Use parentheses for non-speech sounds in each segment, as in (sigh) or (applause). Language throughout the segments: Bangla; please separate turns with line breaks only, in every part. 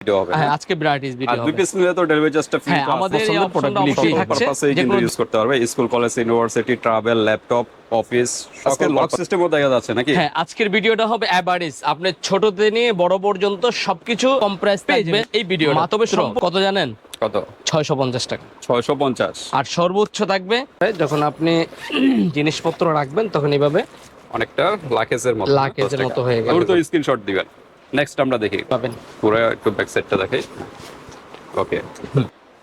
ভিডিও হবে।
হ্যাঁ আজকে ভ্যারাইটিস
আর
ভিডিও
দুই পিস নিলে তো ডেলিভারি চার্জটা ফ্রি
হ্যাঁ, আমাদের এই optionটা অবশ্যই থাকছে, যে কোনো-
ইউজ করতে পারবে। School college university travel laptop office আজকে লক সিস্টেমও দেখা যাচ্ছে নাকি?
হ্যাঁ আজকের ভিডিওটা হবে অ্যাভারেজ আপনি ছোটতে নিয়ে বড় পর্যন্ত সবকিছু কম থাকবে এই ভিডিও তবে কত জানেন?
কত?
ছয়শো পঞ্চাশ টাকা।
ছয়শো পঞ্চাশ।
আর সর্বোচ্চ থাকবে যখন আপনি (clears throat) জিনিসপত্র রাখবেন তখন এইভাবে
অনেকটা লাকেজের মতো
লাকেজের মতো হয়ে গেল।
তো স্ক্রিনশট দিবেন। নেক্সট আমরা দেখি।
পাবেন।
পুরো একটু ব্যাক সাইডটা দেখাই। ওকে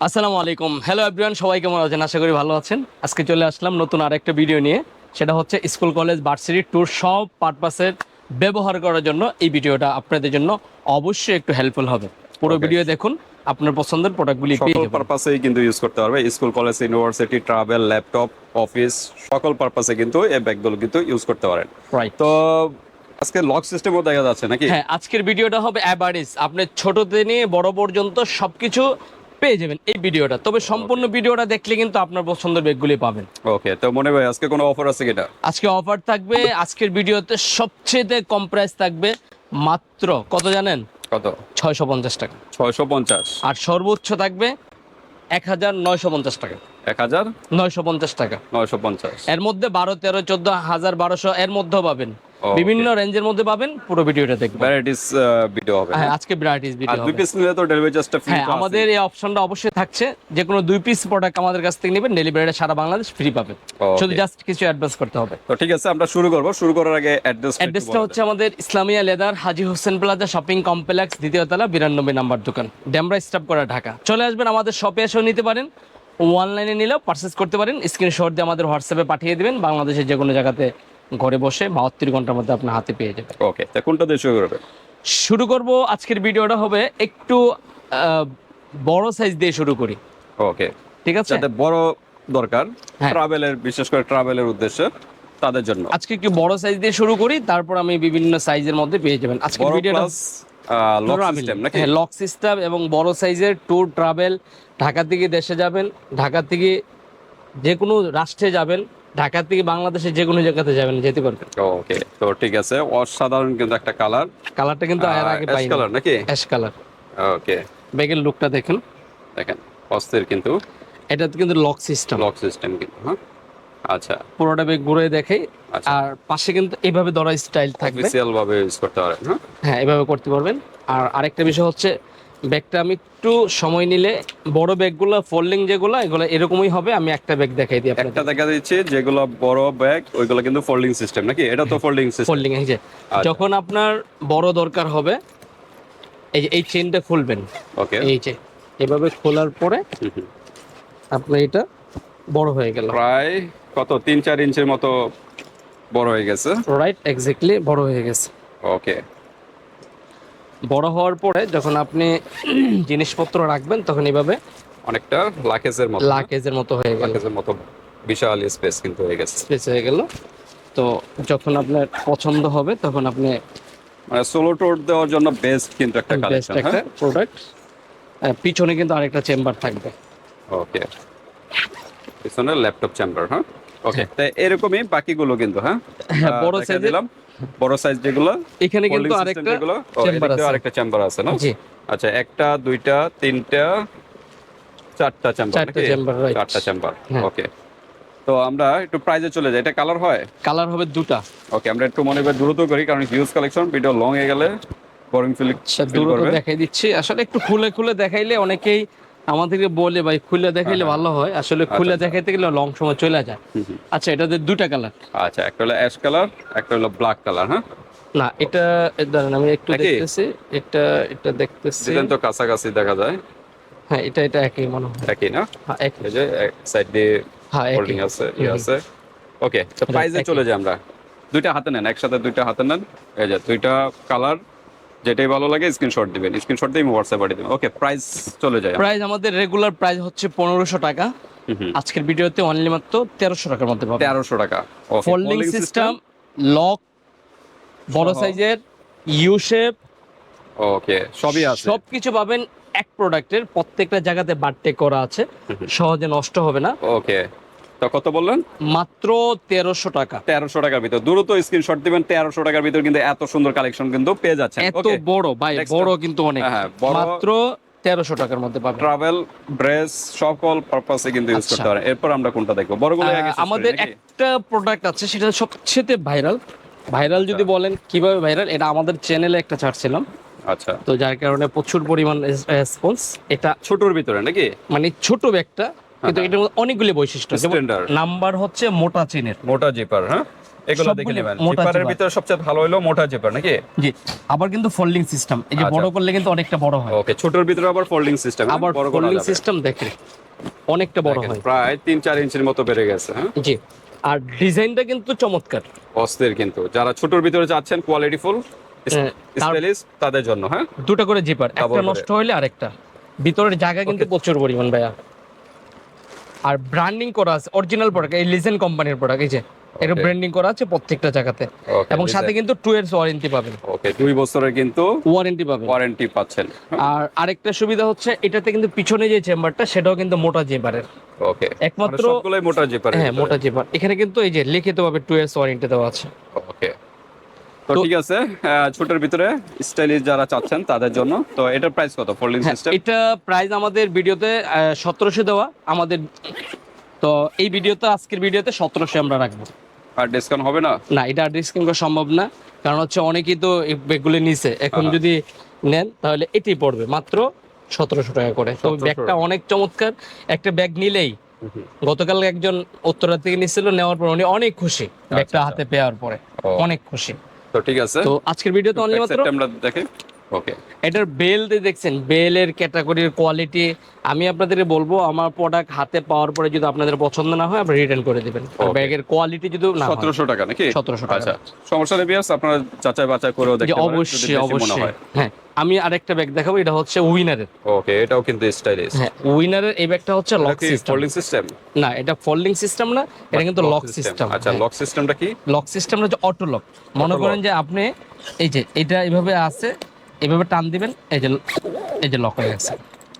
আসসালামু আলাইকুম হ্যালো এভরিওয়ান সবাই কেমন আছেন? আশা করি ভালো আছেন। আজকে চলে আসলাম নতুন আরেকটা ভিডিও নিয়ে। সেটা হচ্ছে স্কুল কলেজ ভার্সিটি ট্যুর সব পারপাসের ব্যবহার করার জন্য এই ভিডিওটা আপনাদের জন্য অবশ্যই একটু হেল্পফুল হবে। পুরো ভিডিও দেখুন আপনার পছন্দের প্রোডাক্টগুলি
সকল পারপাসেই কিন্তু ইউজ করতে পারবে। School college university travel laptop office সকল পারপাসে কিন্তু এই ব্যাগগুলো কিন্তু ইউজ করতে পারেন। তো আজকে লক সিস্টেমও দেখা যাচ্ছে নাকি?
হ্যাঁ আজকের ভিডিওটা হবে অ্যাভারেজ আপনি ছোটতে নিয়ে বড় পর্যন্ত সবকিছু পেয়ে যাবেন এই ভিডিওটা। তবে সম্পূর্ণ ভিডিওটা দেখলে কিন্তু আপনার পছন্দের ব্যাগগুলি পাবেন।
ওকে তো মনে ভাই আজকে কোনো অফার আছে কিনা?
আজকে অফার থাকবে আজকের ভিডিওতে সবচেয়ে কম প্রাইস থাকবে মাত্র কত জানেন?
কত?
ছয়শো পঞ্চাশ টাকা।
ছয়শো পঞ্চাশ।
আর সর্বোচ্চ থাকবে এক হাজার নয়শো পঞ্চাশ টাকা।
এক হাজার?
নয়শো পঞ্চাশ টাকা।
নয়শো পঞ্চাশ।
এর মধ্যে বারো তেরো চোদ্দ হাজার বারোশো এর মধ্যেও পাবেন. বিভিন্ন রেঞ্জের মধ্যে পাবেন পুরো ভিডিওটা দেখবেন।
ভ্যারাইটিস ভিডিও হবে
হ্যাঁ আজকে ভ্যারাইটিস ভিডিও
দুই পিস নিলে তো ডেলিভারি চার্জটা ফ্রি
হ্যাঁ আমাদের এই অপশনটা অবশ্যই থাকছে। যে কোনো দুই পিস প্রোডাক্ট আমাদের কাছ থেকে নেবেন ডেলিভারিটা সারা বাংলাদেশ ফ্রি পাবেন. শুধু জাস্ট কিছু অ্যাডভান্স করতে হবে।
তো ঠিক আছে আমরা শুরু করব। শুরু করার আগে অ্যাড্রেস
অ্যাড্রেসটা হচ্ছে আমাদের Islamia leather Haji Hossain plaza shopping complex দ্বিতীয় তলা বিরানব্বই নাম্বার দোকান। ড্যামরা স্টাফ করা ঢাকা। চলে আসবেন আমাদের শপে এসেও নিতে পারেন। অনলাইনে নিলেও পারচেস করতে পারেন। স্ক্রিনশট দিয়ে আমাদের হোয়াটসঅ্যাপে পাঠিয়ে দেবেন। বাংলাদেশের যে কোনো জায়গাতে ঘরে বসে বাহাত্তর ঘণ্টার মধ্যে আপনার হাতে পেয়ে যাবেন।
ওকে তা কোনটা দিয়ে শুরু করবে
শুরু করব আজকের ভিডিওটা হবে একটু বড় সাইজ দিয়ে শুরু করি।
ওকে।
ঠিক আছে?
যাতে বড় দরকার
হ্যাঁ।
ট্রাভেলের বিশেষ করে ট্রাভেলের উদ্দেশ্যে তাদের জন্য।
আজকে একটু বড় সাইজ দিয়ে শুরু করি তারপর আমি বিভিন্ন সাইজের মধ্যে পেয়ে যাবেন। আজকে ভিডিওটা
লক সিস্টেম নাকি?
হ্যাঁ লক সিস্টেম এবং বড় সাইজের ট্যুর ট্রাভেল ঢাকা থেকে দেশে যাবেন ঢাকা থেকে যে কোনো রাষ্ট্রে যাবেন ঢাকা থেকে বাংলাদেশে যে কোনো জায়গাতে যাবেন যেতে পারবেন।
ওকে তো ঠিক আছে অসাধারণ কিন্তু একটা কালার।
কালারটা কিন্তু এর আগে পাই
কালার নাকি?
Ash colour
okay.
ব্যাগের লুকটা দেখুন।
দেখেন অস্থির কিন্তু।
এটা কিন্তু লক সিস্টেম
লক সিস্টেম কিন্তু হ্যাঁ? আচ্ছা।
পুরোটা ব্যাগ ঘুরে দেখাই।
আচ্ছা।
আর পাশে কিন্তু এইভাবে ধরা স্টাইল থাকবে।
অফিসিয়াল ভাবে ইউজ করতে পারেন হ্যাঁ?
হ্যাঁ এভাবে করতে পারবেন। আর আরেকটা বিষয় হচ্ছে ব্যাগটা আমি একটু সময় নিলে বড় ব্যাগগুলো ফোল্ডিং যেগুলো এগুলো এরকমই হবে আমি একটা ব্যাগ দেখাই দিই
একটা দেখা দিচ্ছে যেগুলো বড় ব্যাগ ওইগুলো কিন্তু ফোল্ডিং সিস্টেম নাকি? এটা তো ফোল্ডিং সিস্টেম
ফোল্ডিং এই যে
আচ্ছা।
যখন আপনার বড় দরকার হবে এই যে এই চেনটা খুলবেন।
ওকে
এই যে এভাবে খোলার পরে আপনার এটা বড় হয়ে গেল।
প্রায় কত? তিন চার ইঞ্চির মতো বড় হয়ে গেছে।
রাইট এক্স্যাক্টলি বড় হয়ে গেছে।
ওকে
বড় হওয়ার পরে যখন আপনি জিনিসপত্র রাখবেন তখন এইভাবে
অনেকটা লাকেজের মতো।
লাকেজের মতো হয়ে গেল।
লাকেজের মতো বিশাল স্পেস কিন্তু হয়ে গেছে।
স্পেস হয়ে গেল। তো যখন আপনার পছন্দ হবে তখন আপনি
মানে সোলো টোর দেওয়ার জন্য বেস্ট কিন্তু একটা
বেস্ট
কালেকশন
একটা
হ্যাঁ?
প্রোডাক্ট পিছনে কিন্তু আরেকটা চেম্বার থাকবে।
ওকে পিছনে ল্যাপটপ চেম্বার হ্যাঁ? ওকে তাই এরকমই বাকিগুলো কিন্তু হ্যাঁ?
হ্যাঁ, বড় এর-
দিলাম। বড় সাইজ যেগুলো
এখানে কিন্তু আরেকটা চেম্বার আছে।
আরেকটা চেম্বার আছে না?
জি।
আচ্ছা একটা দুইটা তিনটা চারটা চেম্বার
চারটা
চেম্বার
হ্যাঁ।
ওকে তো আমরা একটু প্রাইজে চলে যাই এটা কালার হয়?
কালার হবে দুটা।
ওকে আমরা একটু মনে করি দ্রুত করি কারণ হিউজ কালেকশন ভিডিও লং হয়ে গেলে বোরিং ফিল
আচ্ছা দেখাই দিচ্ছি। আসলে একটু খুলে খুলে দেখাইলে অনেকেই আমাদেরকে বলে ভাই খুলে দেখাইলে ভালো হয়। আসলে খুলে
আচ্ছা।
দেখাইতে গেলে লং সময় চলে যায়। আচ্ছা এটাতে দুটা কালার
আচ্ছা একটা হলো অ্যাশ কালার একটা হলো ব্ল্যাক কালার হ্যাঁ?
না এটা দাঁড়ান আমি একটু দেখতেছি এটা এটা দেখতেছি।
দিলেন তো কাছাকাছি দেখা যায়।
হ্যাঁ এটা এটা একই মনে হয়।
একই না?
হ্যাঁ একই।
যে সাইড দিয়ে
হ্যাঁ
হোল্ডিং আছে ইয়ে
হুম।
আছে। ওকে তো
এটা
প্রাইজে চলে যাই আমরা। দুইটা হাতে নেন একসাথে দুইটা হাতে নেন। এই যে দুইটা কালার যেটাই ভালো লাগে স্ক্রিনশট দিবেন। স্ক্রিনশট দিয়ে হোয়াটসঅ্যাপ পাঠিয়ে দিবেন ওকে প্রাইস চলে যায়।
প্রাইস আমাদের রেগুলার প্রাইস হচ্ছে পনেরোশো টাকা। আজকের ভিডিওতে অনলি মাত্র তেরোশো টাকার মধ্যে পাবেন।
তেরোশো টাকা।
ফোল্ডিং সিস্টেম লক বড় সাইজের ইউ শেপ
ওকে সবই আছে।
সবকিছু পাবেন এক প্রোডাক্টের প্রত্যেকটা জায়গাতে বার্থডে করা আছে। সহজে নষ্ট হবে না।
ওকে তো কত বললেন?
মাত্র তেরোশো টাকা।
তেরোশো টাকার ভিতর। দ্রুত স্ক্রিনশট দিবেন তেরোশো টাকার ভিতর কিন্তু এত সুন্দর কালেকশন কিন্তু পেয়ে যাচ্ছেন।
এত বড় ভাই বড় কিন্তু অনেক।
হ্যাঁ,
মাত্র তেরোশো টাকার মধ্যে পাবেন।
ট্রাভেল ড্রেস সকল পারপাসে কিন্তু ইউজ
আচ্ছা।
করতে পারেন। এরপর আমরা কোনটা দেখব? বড়গুলো
আমাদের একটা প্রোডাক্ট আছে সেটা সবচেয়ে ভাইরাল ভাইরাল যদি
আচ্ছা।
বলেন কীভাবে ভাইরাল এটা আমাদের চ্যানেলে একটা ছাড়ছিলাম
আচ্ছা।
তো যার কারণে প্রচুর পরিমাণ রেসপন্স এটা
ছোটর ভিতরে নাকি?
মানে ছোট ব্যাগটা কিন্তু
হ্যাঁ।
এটার অনেকগুলি বৈশিষ্ট্য নাম্বার হচ্ছে মোটা চেনের।
মোটা জিপার হ্যাঁ? এগুলো দেখে নেবেন। জিপারের ভিতরে সবচেয়ে ভালো হলো মোটা জিপার নাকি?
জি আবার কিন্তু ফোল্ডিং সিস্টেম এই যে
আচ্ছা।
বড় করলে কিন্তু অনেকটা বড় হয়।
ওকে ছোটর ভিতরে আবার ফোল্ডিং সিস্টেম
আবার ফোল্ডিং সিস্টেম দেখেন অনেকটা বড় হয়।
প্রায় তিন চার ইঞ্চির মতো বেড়ে গেছে হ্যাঁ?
জি আর ডিজাইনটা কিন্তু চমৎকার।
অস্থির কিন্তু। যারা ছোটর ভিতরে যাচ্ছেন
হ্যাঁ,
স্টাইলিশ তাদের জন্য হ্যাঁ?
দুটো করে জিপার একটা নষ্ট হইলে আরেকটা। ভিতরের জায়গা কিন্তু প্রচুর পরিমাণ ভাইয়া। আর ব্র্যান্ডিং করা আছে অরিজিনাল প্রোডাক্ট এই লিজেন কোম্পানির প্রোডাক্ট এই যে এটা ব্র্যান্ডিং করা আছে প্রত্যেকটা জায়গাতে। এবং সাথে কিন্তু টু ইয়ার্স ওয়ারেন্টি পাবেন।
ওকে দুই বছরের কিন্তু
ওয়ারেন্টি পাবেন।
ওয়ারেন্টি পাচ্ছেন।
আর আরেকটা সুবিধা হচ্ছে এটাতে কিন্তু পিছনে যে চেম্বারটা সেটাও কিন্তু মোটা জেবারের
ওকে
একমাত্র
সবগুলোই মোটা জিপার
হ্যাঁ মোটা জেবার এখানে কিন্তু এই যে লিখিত ভাবে টু ইয়ার্স ওয়ারেন্টি দেওয়া আছে।
ওকে তো ঠিক আছে ছোটের ভিতরে স্টাইলিশ যারা চাচ্ছেন তাদের জন্য। তো এটার প্রাইস কত ফোল্ডিং
হ্যাঁ,
সিস্টেম
এটা প্রাইস আমাদের ভিডিওতে সতেরোশো দেওয়া। আমাদের তো এই ভিডিওতে আজকের ভিডিওতে সতেরোশো আমরা রাখব।
আর ডিসকাউন্ট হবে না?
না এটা ডিসকাউন্ট করা সম্ভব না। কারণ হচ্ছে অনেকেই তো এই ব্যাগগুলো নিছে। এখন
হ্যাঁ।
যদি নেন তাহলে এটি পড়বে মাত্র সতেরোশো টাকা করে। তো ব্যাগটা অনেক চমৎকার। একটা ব্যাগ নিলেই গতকাল একজন উত্তরা থেকে নিছিল নেওয়ার পর উনি অনেক খুশি ব্যাগটা
আচ্ছা।
হাতে পেয়ার পরে। অনেক খুশি।
তো ঠিক আছে।
তো আজকের ভিডিও তো অনলি মাত্র
আমরা দেখি। ওকে
এটার বেল দিয়ে দেখছেন বেলের ক্যাটাগরির কোয়ালিটি আমি আপনাদের বলব আমার প্রোডাক্ট হাতে পাওয়ার পরে যদি আপনাদের পছন্দ না হয় আপনি রিটার্ন করে দিবেন। ব্যাগের কোয়ালিটি যদি না হয়।
সতেরোশো টাকা নাকি?
1700 টাকা।
আচ্ছা। সমস্যা নেই বিয়াস আপনারা যাচাই বাছাই করেও দেখতে পারেন
অবশ্যই অবশ্যই।
হ্যাঁ।
আমি আরেকটা ব্যাগ দেখাবো এটা হচ্ছে উইনারের
ওকে এটাও কিন্তু স্টাইলিশ
হ্যাঁ উইনারের এই ব্যাগটা হচ্ছে লক সিস্টেম
ফোল্ডিং সিস্টেম
না এটা ফোল্ডিং সিস্টেম না এটা কিন্তু লক সিস্টেম
আচ্ছা লক সিস্টেমটা কি?
লক সিস্টেমটা হচ্ছে অটো লক মনে করেন যে আপনি এই যে এটা এইভাবে আছে এইভাবে টান দিবেন এই যে এই যে লক হয়ে গেছে।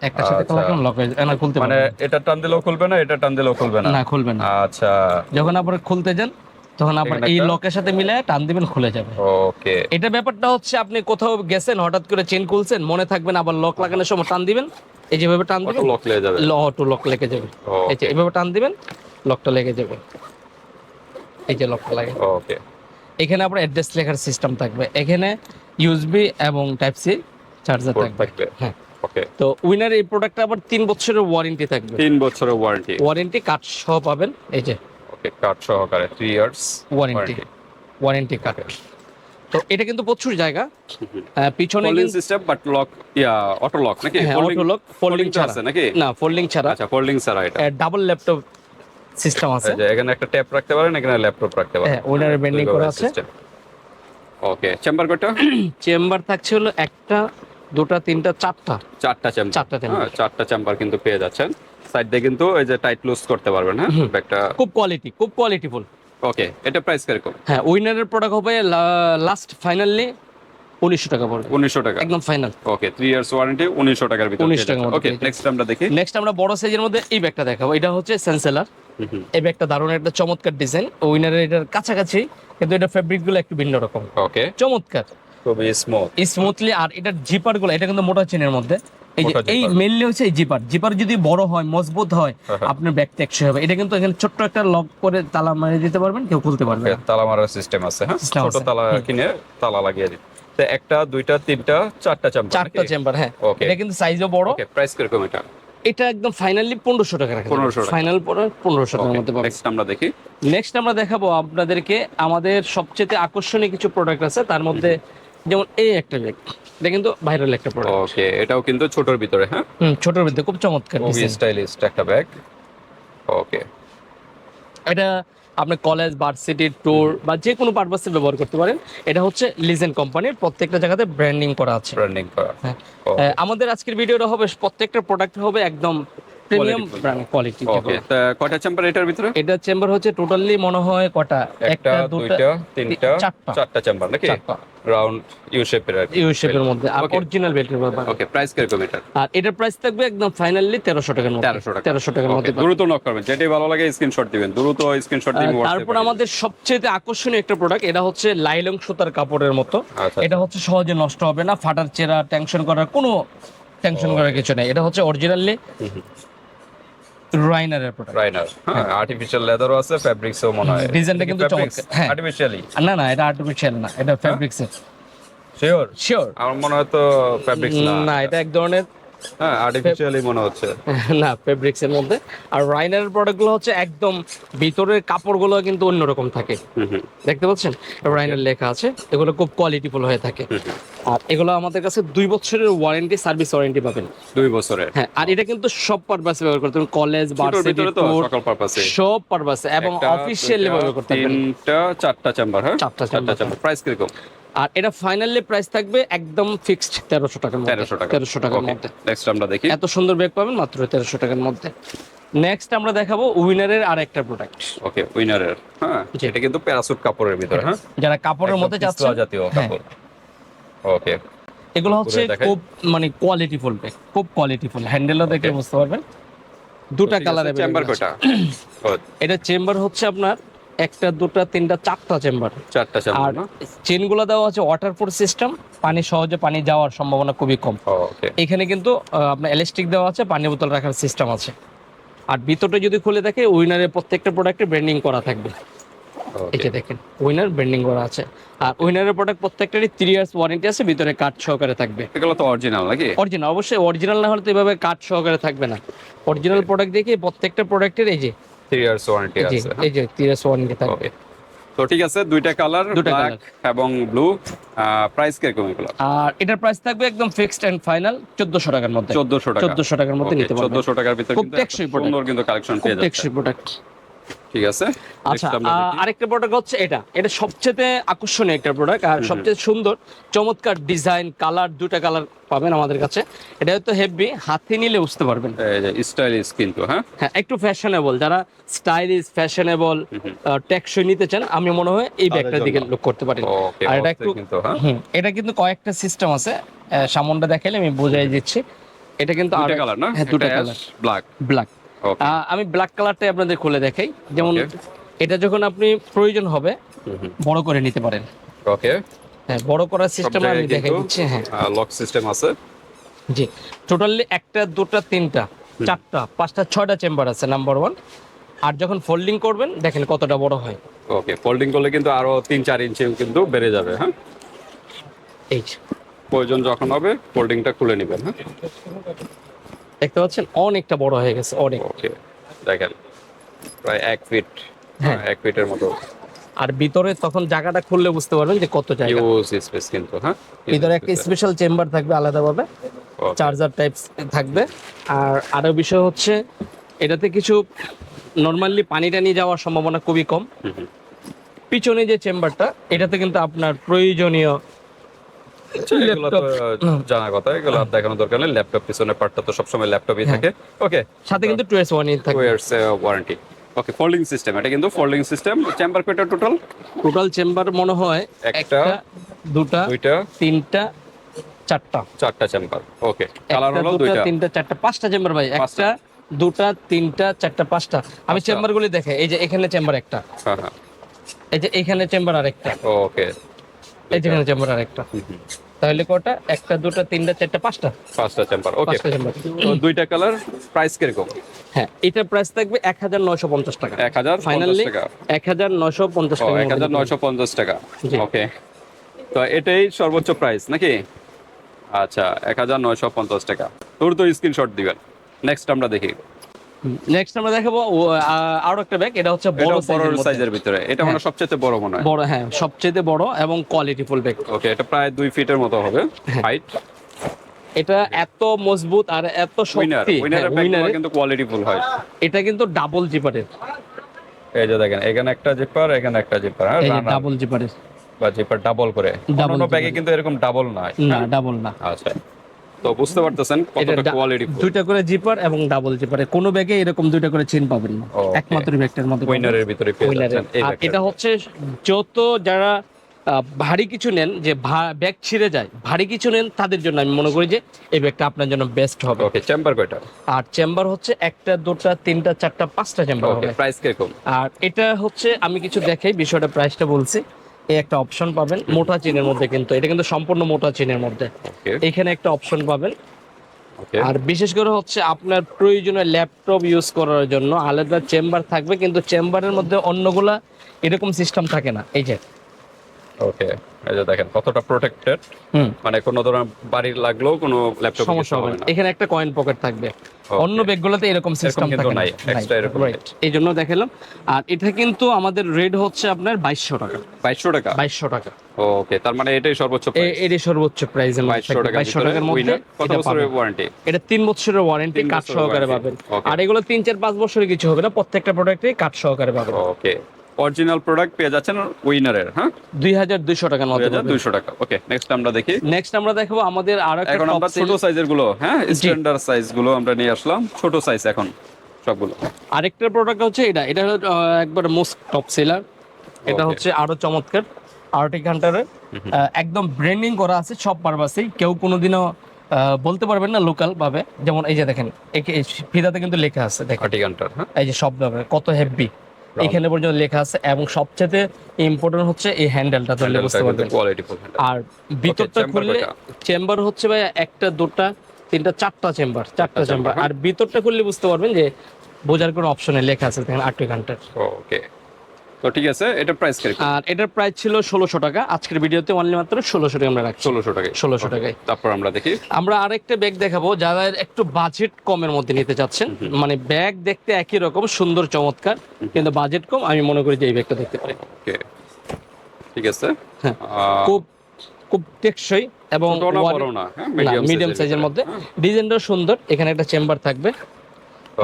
একটা সাথে
আচ্ছা।
লক হয়ে না খুলতে
মানে এটা টান দিলেও খুলবে না এটা টান দিলেও খুলবে না?
না খুলবে না।
আচ্ছা।
যখন আবার খুলতে যান তখন আবার এই লকের সাথে মিলে টান দিবেন খুলে যাবে।
ওকে।
এটা ব্যাপারটা হচ্ছে আপনি কোথাও গেছেন হঠাৎ করে চেন খুলছেন মনে থাকবেন আবার লক লাগানোর সময় টান দিবেন। এই যেভাবে টান দিবেন
লক লেগে যাবে।
অটো লক লেগে যাবে। এই যে এভাবে টান দিবেন লকটা লেগে যাবে। এই যে লকটা লাগে।
ওকে।
এখানে আপনার অ্যাড্রেস লেখার সিস্টেম থাকবে। এখানে ইউএসবি এবং টাইপ সি চার্জার থাকবে। হ্যাঁ।
ওকে
তো উইনার এই প্রোডাক্টটা আবার তিন বছরের ওয়ারেন্টি থাকবে।
তিন বছরের ওয়ারেন্টি
ওয়ারেন্টি কার্ড সহ পাবেন। এই যে।
ওকে কার্ড সহকারে 3 ইয়ার্স
ওয়ারেন্টি ওয়ারেন্টি কার্ড তো এটা কিন্তু প্রচুর জায়গা। পিছনে
folding system but lock yeah auto lock নাকি?
অটো লক ফোল্ডিং ছাড়া।
আছে নাকি?
না ফোল্ডিং ছাড়া।
আচ্ছা ফোল্ডিং ছাড়া এটা।
ডাবল ল্যাপটপ সিস্টেম আছে।
এখানে একটা ট্যাপ রাখতে পারেন এখানে ল্যাপটপ রাখতে পারেন।
হ্যাঁ, ওনার bending করা আছে।
ওকে চেম্বার কয়টা? (clears throat)
চেম্বার থাকছে হলো একটা দুটা তিনটা চারটা।
চারটা চেম্বার
চারটা chamber।
চারটা চেম্বার কিন্তু পেয়ে যাচ্ছেন। সাইড দিয়ে কিন্তু এই যে টাইট লুজ করতে পারবেন হ্যাঁ? ব্যাগটা
খুব কোয়ালিটি খুব কোয়ালিটিফুল
ওকে এটা প্রাইস কীরকম?
হ্যাঁ উইনারের প্রোডাক্ট হবে লাস্ট ফাইনালি উনিশশো টাকা পড়বে।
উনিশশো টাকা।
একদম final
okay three years warranty উনিশশো টাকার ভিতরে
1900 টাকার মধ্যে
ওকে নেক্সট আমরা দেখি।
নেক্সট আমরা বড় সাইজের মধ্যে এই ব্যাগটা দেখাবো। এটা হচ্ছে সেন্সেলার। এই ব্যাগটা দারুণ একটা চমৎকার ডিজাইন উইনারের এটার কাছাকাছি কিন্তু এটা ফেব্রিকগুলো একটু ভিন্ন রকম।
ওকে
চমৎকার।
খুবই স্মুথ
স্মুথলি আর এটার জিপারগুলো এটা কিন্তু মোটা চেনের মধ্যে। এই যে এই মেনলি হচ্ছে এই জিপার জিপার যদি বড় হয় মজবুত হয়
হ্যাঁ, হ্যাঁ।
আপনার ব্যাগ টেকসই হবে। এটা কিন্তু এখানে ছোট্ট একটা লক করে তালা মারিয়ে দিতে পারবেন কেউ খুলতে পারবে
তালা মারার সিস্টেম আছে হ্যাঁ? ছোট তালা কিনে তালা লাগিয়ে দিন তো একটা দুইটা তিনটা চারটা চেম্বার
চারটা চেম্বার হ্যাঁ. এটা কিন্তু সাইজও বড়।
ওকে প্রাইস কীরকম এটা?
এটা একদম ফাইনালি পনেরোশো টাকা রাখা
1500 টাকা।
ফাইনাল পরে পনেরোশো টাকার মধ্যে পাবেন।
নেক্সট আমরা দেখি।
নেক্সট আমরা দেখাবো আপনাদেরকে আমাদের সবচেয়ে আকর্ষণীয় কিছু প্রোডাক্ট আছে। তার মধ্যে যেমন এই একটা ব্যাগ এটা কিন্তু ভাইরাল একটা প্রোডাক্ট
ওকে এটাও কিন্তু ছোটর ভিতরে হ্যাঁ?
হুম ছোটর ভিতরে খুব চমৎকার
খুবই। স্টাইলিশ একটা ব্যাগ ওকে
এটা আপনি কলেজ ভার্সিটি ট্যুর বা যে কোনো পারপাসে ব্যবহার করতে পারেন। এটা হচ্ছে লিজেন কোম্পানির প্রত্যেকটা জায়গাতে ব্র্যান্ডিং করা আছে।
ব্র্যান্ডিং করা।
হ্যাঁ। আমাদের আজকের ভিডিওটা হবে প্রত্যেকটা প্রোডাক্ট হবে একদম প্রিমিয়াম কোয়ালিটি
ওকে কয়টা চেম্বার এটার ভিতরে?
এটা চেম্বার হচ্ছে টোটালি মনে হয় কটা?
একটা দুইটা তিনটা
চারটা?
চারটা। চেম্বার নাকি? রাউন্ড ইউ শেপের
ইউ শেপের মধ্যে আর অরিজিনাল বেল্টের ব্যাপার।
ওকে প্রাইস কীরকম এটা
আর এটার প্রাইস থাকবে একদম ফাইনালি তেরোশো টাকার মধ্যে।
তেরোশো টাকা।
তেরোশো টাকার মধ্যে।
দ্রুত নক করবেন। যেটাই ভালো লাগে স্ক্রিনশট দিবেন। দ্রুত স্ক্রিনশট দিবেন
তারপর আমাদের সবচেয়ে আকর্ষণীয় একটা প্রোডাক্ট এটা হচ্ছে লাইলং সুতার কাপড়ের মতো।
আচ্ছা।
এটা হচ্ছে সহজে নষ্ট হবে না। ফাটার চেরা টেনশন করার কোনো টেনশন করার কিছু নেই। এটা হচ্ছে অরিজিনালি রাইনারের প্রোডাক্ট
রাইনার হ্যাঁ। আর্টিফিশিয়াল লেদারও আছে ফ্যাব্রিক্সও মনে হয়।
ডিজাইনটা কিন্তু চমৎকার। হ্যাঁ।
আর্টিফিশিয়ালি
না না এটা আর্টিফিশিয়াল না এটা ফ্যাব্রিক্স এর
শিওর
শিওর
আমার মনে হয় তো ফ্যাব্রিক্স না
না। এটা এক ধরনের
হ্যাঁ আর্টিফিশিয়ালি মনে হচ্ছে। (laughs)
না ফেব্রিক্স এর মধ্যে। আর রাইনারের প্রোডাক্টগুলো হচ্ছে একদম ভিতরের কাপড়গুলো কিন্তু অন্যরকম থাকে। দেখতে পাচ্ছেন? রাইনার লেখা আছে। এগুলো খুব কোয়ালিটিফুল হয়ে থাকে। আর এগুলো আমাদের কাছে দুই বছরের ওয়ারেন্টি সার্ভিস ওয়ারেন্টি পাবেন।
দুই বছরের?
হ্যাঁ আর এটা কিন্তু সব পারপাসে ব্যবহার করতে পারবেন। কলেজ ভার্সিটি
সকল পারপাসে
সব পারপাসে এবং অফিসিয়ালি ব্যবহার করতে পারবেন।
তিনটা চারটা চেম্বার হ্যাঁ?
চারটা
চেম্বার প্রাইস কীরকম?
আর এটা ফাইনালি প্রাইস থাকবে একদম ফিক্সড তেরোশো টাকার মধ্যে।
তেরোশো টাকা।
তেরোশো টাকার মধ্যে।
নেক্সট আমরা দেখি।
এত সুন্দর ব্যাগ পাবেন মাত্র তেরোশো টাকার মধ্যে। নেক্সট আমরা দেখাবো উইনারের আর একটা প্রোডাক্ট
ওকে উইনারের হ্যাঁ। এটা কিন্তু প্যারাসুট কাপড়ের ভিতরে। হ্যাঁ
যারা কাপড়ের মধ্যে যাচ্ছে
জাতীয়
হ্যাঁ।
কাপড়। ওকে
এগুলো হচ্ছে খুব মানে কোয়ালিটিফুল ব্যাগ খুব কোয়ালিটিফুল হ্যান্ডেলও দেখে বুঝতে পারবেন। দুটা কালার
চেম্বার কয়টা? (clears throat)
এটা চেম্বার হচ্ছে আপনার একটা দুটা তিনটা চারটা চেম্বার
চারটা চেম্বার
চেনগুলো দেওয়া আছে ওয়াটারপ্রুফ সিস্টেম পানি সহজে পানি যাওয়ার সম্ভাবনা খুবই কম। এখানে কিন্তু আপনার ইলাস্টিক দেওয়া আছে পানি বোতল রাখার সিস্টেম আছে। আর ভিতরটা যদি খুলে দেখে উইনারের প্রত্যেকটা প্রোডাক্টে ব্র্যান্ডিং করা থাকবে। এই যে দেখেন উইনার ব্র্যান্ডিং করা আছে। আর উইনারের প্রোডাক্ট প্রত্যেকটারই থ্রি ইয়ার্স ওয়ারেন্টি আছে ভিতরে কাঠ সহকারে থাকবে।
এগুলো তো অরিজিনাল নাকি?
অরিজিনাল অবশ্যই অরিজিনাল না হলে তো এভাবে কাঠ সহকারে থাকবে না। অরিজিনাল প্রোডাক্ট দেখে প্রত্যেকটা প্রোডাক্টের এই যে
থ্রি ইয়ার্স ওয়ারেন্টি আছে
এই যে থ্রি ইয়ার্স ওয়ারেন্টি থাকবে
তো ঠিক আছে দুইটা কালার ব্ল্যাক এবং ব্লু প্রাইস কীরকম এগুলো
আর এটার প্রাইস থাকবে একদম ফিক্সড এন্ড ফাইনাল চোদ্দশো টাকার মধ্যে।
চোদ্দশো টাকা।
চোদ্দশো টাকার মধ্যে নিতে পারবেন
চোদ্দশো টাকার ভিতরে কিন্তু। সুন্দর কিন্তু কালেকশন পেয়ে যাচ্ছে
টেকসই প্রোডাক্ট
ঠিক আছে?
আচ্ছা। আরেকটা প্রোডাক্ট হচ্ছে এটা। এটা সবচেয়ে আকর্ষণীয় একটা প্রোডাক্ট আর সবচেয়ে সুন্দর চমৎকার ডিজাইন কালার দুটা কালার পাবেন আমাদের কাছে। এটা হয়তো হেভি হাতে নিলে বুঝতে পারবেন।
স্টাইলিশ কিন্তু হ্যাঁ?
হ্যাঁ একটু ফ্যাশনেবল যারা স্টাইলিশ ফ্যাশনেবল টেকসই নিতে চান আমি মনে হয় এই ব্যাগটার দিকে
জন্য।
লুক করতে
পারি
আর এটা একটু
কিন্তু হ্যাঁ।
এটা কিন্তু কয়েকটা সিস্টেম আছে। সামনটা দেখাইলে আমি বুঝাই দিচ্ছি। এটা কিন্তু আর
কালার না?
হ্যাঁ দুটো কালার
ব্ল্যাক
ব্ল্যাক আমি ব্ল্যাক কালারটাই আপনাদের খুলে দেখাই। যেমন এটা যখন আপনি প্রয়োজন হবে বড় করে নিতে পারেন।
ওকে
হ্যাঁ বড় করার সিস্টেম আমি দেখাই দিচ্ছি হ্যাঁ।
লক সিস্টেম আছে।
জি। টোটালি একটা দুটা তিনটা চারটা পাঁচটা ছয়টা চেম্বার আছে নাম্বার ওয়ান আর যখন ফোল্ডিং করবেন দেখেন কতটা বড় হয়।
ওকে ফোল্ডিং করলে কিন্তু আরও তিন চার ইঞ্চি কিন্তু বেড়ে যাবে হ্যাঁ?
এই
প্রয়োজন যখন হবে ফোল্ডিংটা খুলে নেবেন হ্যাঁ?
দেখতে পাচ্ছেন অনেকটা বড় হয়ে গেছে অনেক।
দেখেন প্রায় এক ফিট
হ্যাঁ।
এক ফিটের মতো।
আর ভিতরে তখন জায়গাটা খুললে বুঝতে পারবেন যে কত জায়গা।
ইউজ স্পেস কিন্তু হ্যাঁ?
ভিতরে একটা স্পেশাল চেম্বার থাকবে আলাদাভাবে. চার্জার টাইপ থাকবে। আর আরও বিষয় হচ্ছে এটাতে কিছু নর্মালি পানি টানি যাওয়ার সম্ভাবনা খুবই কম। পিছনে যে চেম্বারটা এটাতে কিন্তু আপনার প্রয়োজনীয়
জানা কথা এগুলো আর দেখানোর দরকার নেই। ল্যাপটপ পার্টটা তো সবসময় ল্যাপটপই
হ্যাঁ।
থাকে। ওকে
সাথে কিন্তু two S one
two years warranty okay folding system এটা কিন্তু ফোল্ডিং সিস্টেম চেম্বার কয়টা টোটাল
টোটাল চেম্বার মনে হয়
একটা,
একটা দুটা
দুইটা
তিনটা চারটা।
চারটা চেম্বার ওকে কালার হলো দুইটা।
তিনটা চারটা পাঁচটা চেম্বার ভাই। একটা দুটা তিনটা চারটা পাঁচটা। আমি চেম্বার গুলি দেখে এই যে এখানে চেম্বার একটা।
হ্যাঁ হ্যাঁ।
এই যে এখানে চেম্বার আরেকটা।
ওকে
এই যেখানে চেম্বার আরেকটা। তাহলে কটা? একটা দুটা তিনটা চারটা পাঁচটা।
পাঁচটা চেম্বার ওকে তো দুইটা কালার প্রাইস কীরকম?
হ্যাঁ এটার প্রাইস থাকবে এক হাজার নয়শো পঞ্চাশ টাকা।
এক হাজার
ফাইনালি এক হাজার নয়শো পঞ্চাশ টাকা
এক হাজার নয়শো পঞ্চাশ টাকা ওকে তো এটাই সর্বোচ্চ প্রাইস নাকি? আচ্ছা এক হাজার নয়শো পঞ্চাশ টাকা। তোর তো স্ক্রিনশট দিবেন। নেক্সট আমরা দেখি।
নেক্সট আমরা দেখাবো আরও একটা ব্যাগ এটা হচ্ছে বড়
বড়
সাইজের
ভিতরে। এটা মানে সবচেয়ে বড় মনে হয়।
বড় হ্যাঁ সবচেয়ে বড় এবং কোয়ালিটি ফুল ব্যাগ
ওকে এটা প্রায় দুই ফিটের মতো হবে
হ্যাঁ।
হাইট
এটা এত মজবুত আর এত
উইনার
শক্তি।
উইনারের
হ্যাঁ।
কিন্তু কোয়ালিটি ফুল হয়।
এটা কিন্তু ডাবল জিপারের
এই যে দেখেন এখানে একটা জিপার এখানে একটা জিপার হ্যাঁ
ডাবল জিপারের
বা জিপার ডাবল করে। অন্যান্য ব্যাগে কিন্তু এরকম ডাবল নয়
না ডাবল না।
আচ্ছা। তো বুঝতে পারতেছেন কতটা কোয়ালিটি
দুইটা করে জিপার এবং ডাবল জিপার কোনো ব্যাগে এরকম দুইটা করে চেন পাবেন না। একমাত্র ব্যাগটার মধ্যে
উইনারের ভিতরে পেয়ে যাচ্ছেন।
এটা হচ্ছে যত যারা ভারী কিছু নেন যে ব্যাগ ছিঁড়ে যায় ভারী কিছু নেন তাদের জন্য আমি মনে করি যে এই ব্যাগটা আপনার জন্য বেস্ট হবে।
ওকে চেম্বার কয়টা
আর চেম্বার হচ্ছে একটা দুটা তিনটা চারটা পাঁচটা চেম্বার হবে।
প্রাইস কীরকম?
আর এটা হচ্ছে আমি কিছু দেখাই বিষয়টা প্রাইসটা বলছি। এই একটা অপশন পাবেন মোটা চেনের মধ্যে কিন্তু এটা কিন্তু সম্পূর্ণ মোটা চেনের মধ্যে। এখানে একটা অপশন পাবেন। আর বিশেষ করে হচ্ছে আপনার প্রয়োজনীয় ল্যাপটপ ইউজ করার জন্য আলাদা চেম্বার থাকবে কিন্তু চেম্বারের মধ্যে অন্যগুলা এরকম সিস্টেম থাকে না। এই যে
ওকে এই যে দেখেন কতটা প্রোটেক্টেড মানে কোনো ধরনের বাড়ির লাগলেও কোনো ল্যাপটপ
সমস্যা হবে না। এখানে একটা কয়েন পকেট থাকবে। অন্য ব্যাগগুলোতে এরকম সিস্টেম থাকে না।
extra এরকম
এই জন্য দেখালাম। আর এটা কিন্তু আমাদের রেট হচ্ছে আপনার বাইশশো টাকা।
বাইশশো টাকা?
বাইশশো টাকা।
ওকে তার মানে এটাই সর্বোচ্চ
এ- এটাই সর্বোচ্চ মধ্যে
বাইশশো টাকা
বাইশশো টাকার মধ্যে
কত বছরের ওয়ারেন্টি
এটা তিন বছরের ওয়ারেন্টি কাঠ সহকারে। পাবেন। আর এগুলো তিন চার পাঁচ বছরে কিছু হবে না। প্রত্যেকটা প্রোডাক্টে কাঠ সহকারে পাবেন।
ওকে অরিজিনাল প্রোডাক্ট পেয়ে যাচ্ছেন উইনারের হ্যাঁ?
দুই হাজার দুইশো টাকার
দুই হাজার দুইশো টাকা ওকে নেক্সট আমরা দেখি।
নেক্সট আমরা দেখব আমাদের আরও একটা
এখন আমরা ছোট সাইজেরগুলো হ্যাঁ স্ট্যান্ডার্ড সাইজগুলো আমরা নিয়ে আসলাম ছোট সাইজ এখন সবগুলো।
আরেকটা প্রোডাক্ট হচ্ছে এটা এটা হলো একবার মোস্ট টপ সেলার এটা হচ্ছে আরও চমৎকার আর্টিক হান্টারের একদম ব্র্যান্ডিং করা আছে সব পারপাসেই কেউ কোনোদিনও বলতে পারবেন না লোকাল ভাবে। যেমন এই যে দেখেন ফিতাতে কিন্তু লেখা আছে দেখেন।
হ্যাঁ?
এই যে সব ভাবে কত হেভি এখানে পর্যন্ত লেখা আছে এবং সবচেয়ে ইম্পর্টেন্ট হচ্ছে এই হ্যান্ডেলটা তাহলে বুঝতে পারবেন আর ভিতরটা খুললে চেম্বার হচ্ছে ভাই একটা দুটা তিনটা চারটা চেম্বার চারটা চেম্বার। আর ভিতরটা খুললে বুঝতে পারবেন যে বোঝার কোনো অপশনে লেখা আছে দেখেন আটটি ঘণ্টার।
ওকে তো ঠিক আছে এটা প্রাইস কীরকম?
আর এটার প্রাইস ছিল ষোলোশো টাকা। আজকের ভিডিওতে অনলি মাত্র ষোলোশো টাকা আমরা রাখছি।
ষোলোশো টাকায়।
1600 টাকায়।
তারপর আমরা দেখি।
আমরা আরেকটা ব্যাগ দেখাবো যারা একটু বাজেট কমের মধ্যে নিতে চাচ্ছেন। মানে ব্যাগ দেখতে একই রকম সুন্দর চমৎকার কিন্তু বাজেট কম আমি মনে করি যে এই ব্যাগটা দেখতে পারি
ওকে ঠিক আছে।
হ্যাঁ। খুব খুব টেকসই এবং
না হ্যাঁ
মিডিয়াম সাইজের মধ্যে। ডিজাইনটাও সুন্দর এখানে একটা চেম্বার থাকবে।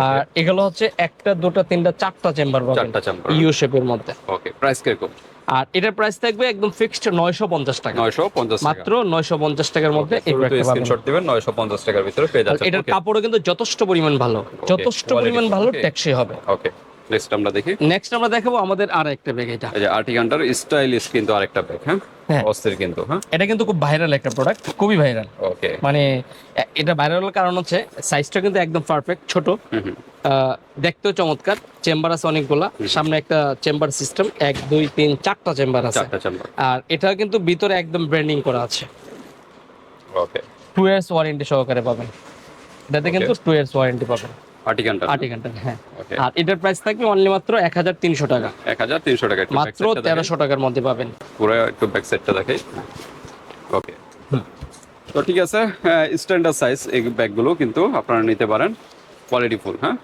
আর এগুলো হচ্ছে একটা দুটো তিনটা চারটা চেম্বার পাবেন
চারটা চেম্বার
ইউ শেপের মধ্যে।
ওকে প্রাইস কীরকম
আর এটার প্রাইস থাকবে একদম ফিক্সড নয়শো পঞ্চাশ টাকা।
নয়শো পঞ্চাশ
মাত্র নয়শো পঞ্চাশ টাকার মধ্যে এই ব্যাগটা পাবেন।
স্ক্রিনশট দিবেন নয়শো পঞ্চাশ টাকার ভিতরে পেয়ে যাচ্ছেন।
এটার কাপড়ও কিন্তু যথেষ্ট পরিমাণ ভালো যথেষ্ট পরিমাণ ভালো. টেকসই হবে।
ওকে নেক্সট আমরা দেখি।
নেক্সট আমরা দেখাবো আমাদের আর একটা ব্যাগ এটা।
এই যে আর্টিকান্টার স্টাইলিশ কিন্তু আরেকটা ব্যাগ হ্যাঁ। অস্থির কিন্তু হ্যাঁ?
এটা কিন্তু খুব ভাইরাল একটা প্রোডাক্ট খুবই ভাইরাল
ওকে
মানে এটা ভাইরাল কারণ হচ্ছে সাইজটা কিন্তু একদম পারফেক্ট ছোট। দেখতেও চমৎকার চেম্বার আছে অনেকগুলা। সামনে একটা চেম্বার সিস্টেম এক দুই তিন চারটা চেম্বার আছে। আর এটা কিন্তু ভিতরে একদম ব্র্যান্ডিং করা আছে।
ওকে
টু ইয়ার্স ওয়ারেন্টি সহকারে পাবেন। এটাতে কিন্তু টু ইয়ার্স ওয়ারেন্টি পাবেন। হ্যাঁ। আর এটার প্রাইস থাকবে অনলি মাত্র এক হাজার তিনশো টাকা।
এক হাজার তিনশো টাকা
মাত্র। তেরোশো টাকার মধ্যে পাবেন।
পুরো একটু ব্যাক সাইডটা দেখাই। ওকে তো ঠিক আছে স্ট্যান্ডার্ড সাইজ এই ব্যাগগুলো কিন্তু আপনারা নিতে পারেন। কোয়ালিটি ফুল হ্যাঁ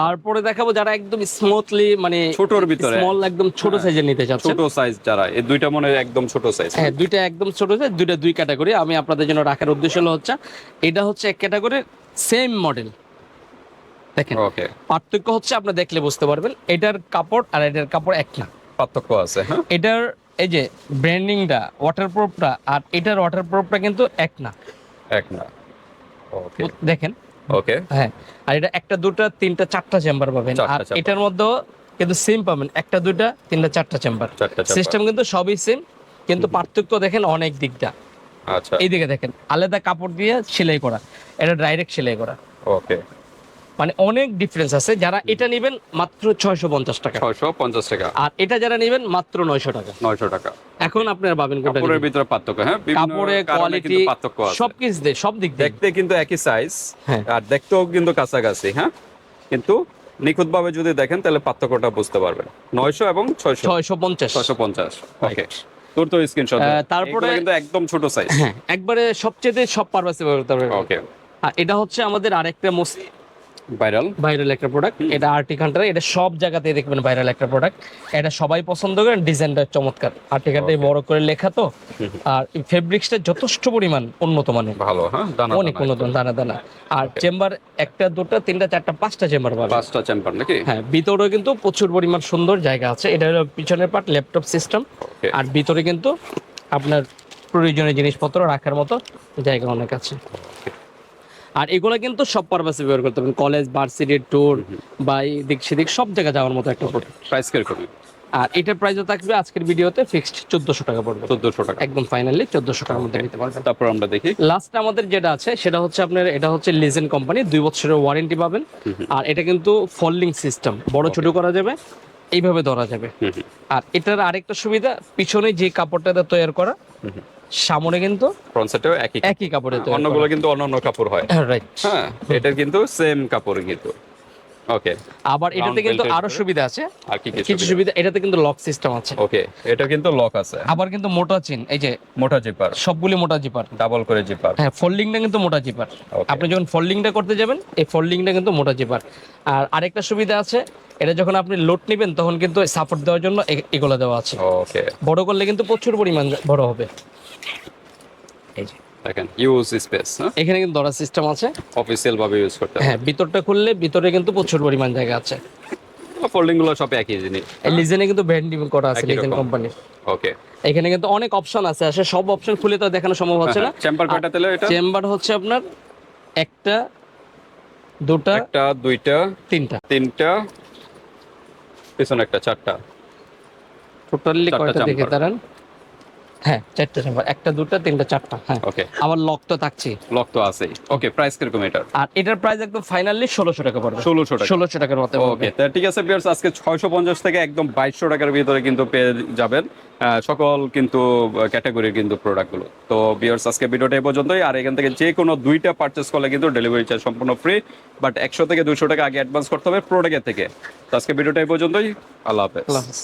তারপরে দেখাবো যারা একদম স্মুথলি মানে
ছোটর ভিতরে।
স্মল একদম ছোট সাইজের নিতে চাচ্ছেন।
ছোট সাইজ যারা এই দুইটা মনে হয় একদম ছোট সাইজ
হ্যাঁ দুইটা একদম ছোট সাইজ দুইটা দুই ক্যাটাগরি আমি আপনাদের জন্য রাখার উদ্দেশ্য হলো হচ্ছে এটা হচ্ছে এক ক্যাটাগরির সেম মডেল দেখেন পার্থক্য হচ্ছে আপনি দেখলে বুঝতে পারবেন এটার কাপড় আর এটার কাপড় এক না।
পার্থক্য আছে হ্যাঁ?
এটার এই যে ব্র্যান্ডিংটা ওয়াটারপ্রুফটা আর এটার ওয়াটারপ্রুফটা কিন্তু এক না।
এক না। ওকে
দেখেন।
ওকে
হ্যাঁ আর এটা একটা দুটা তিনটা চারটা চেম্বার পাবেন। আর এটার মধ্যেও কিন্তু সেম পাবেন একটা দুটা তিনটা চারটা চেম্বার সিস্টেম কিন্তু সবই সেম কিন্তু পার্থক্য দেখেন অনেক দিকটা।
আচ্ছা।
এইদিকে দেখেন আলাদা কাপড় দিয়ে সেলাই করা এটা ডাইরেক্ট সেলাই করা।
ওকে
মানে অনেক ডিফারেন্স আছে। যারা এটা নেবেন মাত্র ছয়শো পঞ্চাশ টাকা।
ছয়শো পঞ্চাশ টাকা।
আর এটা যারা নেবেন মাত্র নয়শো টাকা।
নয়শো টাকা।
এখন আপনারা পাবেন
কাপড়ের ভিতরে পার্থক্য হ্যাঁ?
কাপড়ের কোয়ালিটি
পার্থক্য আছে।
সব দিক
দেখতে কিন্তু একই সাইজ
হ্যাঁ।
আর দেখতেও কিন্তু কাছাকাছি হ্যাঁ? কিন্তু নিখুঁত ভাবে যদি দেখেন তাহলে পার্থক্যটা বুঝতে পারবেন। নয়শো এবং ছয়শো।
ছয়শো পঞ্চাশ।
ছয়শো পঞ্চাশ ওকে তোর তো স্ক্রিনশট
তারপরে-
কিন্তু একদম ছোট সাইজ
হ্যাঁ একবারে সবচেয়ে সব পারপাসে ব্যবহার করতে পারবেন।
ওকে
আর এটা হচ্ছে আমাদের আরেকটা মোস্ট
ভাইরাল
ভাইরাল একটা প্রোডাক্ট এটা আর্টিক হান্টার এটা সব জায়গাতেই দেখবেন ভাইরাল একটা প্রোডাক্ট এটা সবাই পছন্দ করেন ডিজাইনটা চমৎকার। আর্টিক হান্টার বড় করে লেখা তো। আর ফেব্রিক্সটা যথেষ্ট পরিমাণ উন্নত মানের।
ভালো হ্যাঁ দানা
অনেক
দানা।
উন্নত দানা দানা। আর চেম্বার একটা দুটো তিনটা চারটা পাঁচটা চেম্বার পাবে
পাঁচটা চেম্বার নাকি?
হ্যাঁ ভিতরেও কিন্তু প্রচুর পরিমাণ সুন্দর জায়গা আছে। এটা হলো পিছনের পার্ট ল্যাপটপ সিস্টেম আর ভিতরে কিন্তু আপনার প্রয়োজনীয় জিনিসপত্র রাখার মতো জায়গা অনেক আছে। আর এগুলো কিন্তু সব পারপাসে ব্যবহার করতে পারেন কলেজ ভার্সিটি ট্যুর বা এদিক সেদিক সব জায়গায় যাওয়ার মতো একটা প্রোডাক্ট
প্রাইস কীরকম
আর এটার প্রাইসও থাকবে আজকের ভিডিওতে ফিক্সড চোদ্দশো টাকা পড়বে।
চোদ্দোশো টাকা।
একদম ফাইনালি চোদ্দশো টাকার মধ্যে নিতে পারবেন।
তারপর আমরা দেখি।
লাস্ট আমাদের যেটা আছে সেটা হচ্ছে আপনার এটা হচ্ছে লিজেন্ড কোম্পানি দুই বছরের ওয়ারেন্টি পাবেন। আর এটা কিন্তু ফোল্ডিং সিস্টেম বড় ছোট করা যাবে এইভাবে ধরা যাবে। আর এটার আরেকটা সুবিধা পিছনে যে কাপড়টা তৈরি করা সামনে কিন্তু
একই
একই কাপড়ে তৈরি
অন্যগুলো কিন্তু অন্য অন্য কাপড় হয়।
রাইট
হ্যাঁ এটার কিন্তু সেম কাপড় কিন্তু। ওকে
আবার এটাতে কিন্তু
আরও
সুবিধা আছে।
আর কি
কিছু সুবিধা? এটাতে কিন্তু লক সিস্টেম আছে।
ওকে এটা কিন্তু লক আছে।
আবার কিন্তু মোটা চিন এই যে
মোটা জিপার
সবগুলি মোটা জিপার
ডাবল করে জিপার
হ্যাঁ ফোল্ডিংটা কিন্তু মোটা জিপার আপনি যখন ফোল্ডিংটা করতে যাবেন এই ফোল্ডিংটা কিন্তু মোটা জিপার আর আরেকটা সুবিধা আছে এটা যখন আপনি লোড নেবেন তখন কিন্তু সাপোর্ট দেওয়ার জন্য এগুলো দেওয়া আছে।
ওকে
বড় করলে কিন্তু প্রচুর পরিমাণ বড় হবে। এই যে।
দেখেন ইউজ স্পেস হ্যাঁ?
এখানে কিন্তু ধরার সিস্টেম আছে।
অফিসিয়াল ভাবে ইউজ করতে
হ্যাঁ ভিতরটা খুললে ভিতরে কিন্তু প্রচুর পরিমাণ জায়গা আছে।
ফোল্ডিংগুলো সব একই জিনিস
লিজেনে কিন্তু ব্র্যান্ডিং করা আছে লিজেন। কোম্পানির
ওকে
এখানে কিন্তু অনেক অপশন আছে আসলে সব অপশন খুলে তো দেখানো সম্ভব হচ্ছে না।
চেম্বার কয়টা তেলে এটা?
চেম্বার হচ্ছে আপনার একটা দুটা
একটা দুইটা
তিনটা।
তিনটা পিছনে একটা চারটা।
টোটালি কয়টা দেখে দাঁড়ান। হ্যাঁ চারটা চেম্বার একটা দুটা তিনটা চারটা হ্যাঁ।
ওকে
আবার লক তো থাকছে
লক তো আছেই। ওকে প্রাইস কীরকম এটার?
আর এটার প্রাইস একদম ফাইনালি ষোলোশো টাকা পড়বে।
ষোলোশো টাকা।
ষোলোশো টাকার মতো
ওকে ঠিক আছে বিয়ার্স আজকে ছয়শো পঞ্চাশ থেকে একদম বাইশশো টাকার ভিতরে কিন্তু পেয়ে যাবেন। সকল কিন্তু ক্যাটাগরির কিন্তু প্রোডাক্টগুলো তো বিয়ার্স আজকে ভিডিওটা পর্যন্তই। আর এখান থেকে যে কোনো দুইটা পারচেস করলে কিন্তু ডেলিভারি চার্জ সম্পূর্ণ ফ্রি বাট একশো থেকে দুশো টাকা আগে অ্যাডভান্স করতে হবে প্রোডাক্টের থেকে। তো আজকে ভিডিওটা এই পর্যন্তই। আল্লাহ হাফেজ।
আল্লাহ হাফেজ।